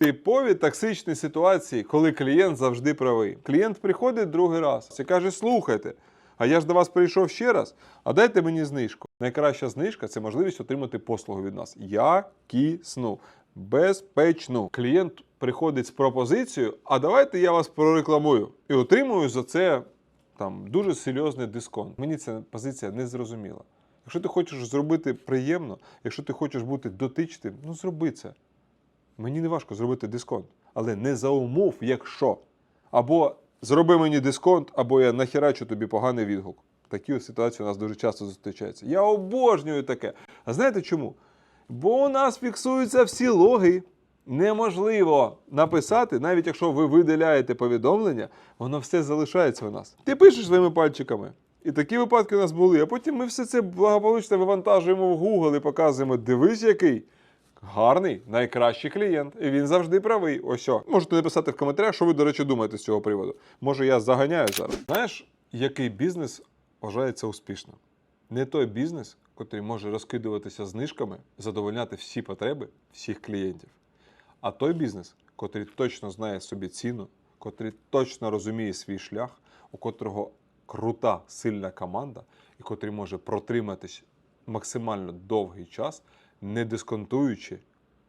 Типові токсичні ситуації, коли клієнт завжди правий. Клієнт приходить другий раз і каже: слухайте, а я ж до вас прийшов ще раз, а дайте мені знижку. Найкраща знижка це можливість отримати послугу від нас. Якісну, безпечну. Клієнт приходить з пропозицією, а давайте я вас прорекламую і отримую за це там дуже серйозний дисконт. Мені ця позиція не зрозуміла. Якщо ти хочеш зробити приємно, якщо ти хочеш бути дотичним, ну зроби це. Мені не важко зробити дисконт, але не за умов, якщо. Або зроби мені дисконт, або я нахерачу тобі поганий відгук. Такі ситуації у нас дуже часто зустрічаються. Я обожнюю таке. А знаєте чому? Бо у нас фіксуються всі логи. Неможливо написати, навіть якщо ви видаляєте повідомлення, воно все залишається у нас. Ти пишеш своїми пальчиками. І такі випадки у нас були. А потім ми все це благополучно вивантажуємо в Google і показуємо, дивись, який. Гарний, найкращий клієнт. І він завжди правий. Ось. о. Можете написати в коментарях, що ви, до речі, думаєте з цього приводу. Може, я заганяю зараз. Знаєш, який бізнес вважається успішним? Не той бізнес, який може розкидуватися знижками, задовольняти всі потреби всіх клієнтів. А той бізнес, котрий точно знає собі ціну, котрий точно розуміє свій шлях, у котрого крута, сильна команда, і котрий може протриматись максимально довгий час, не дисконтуючи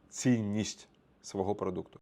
цінність свого продукту.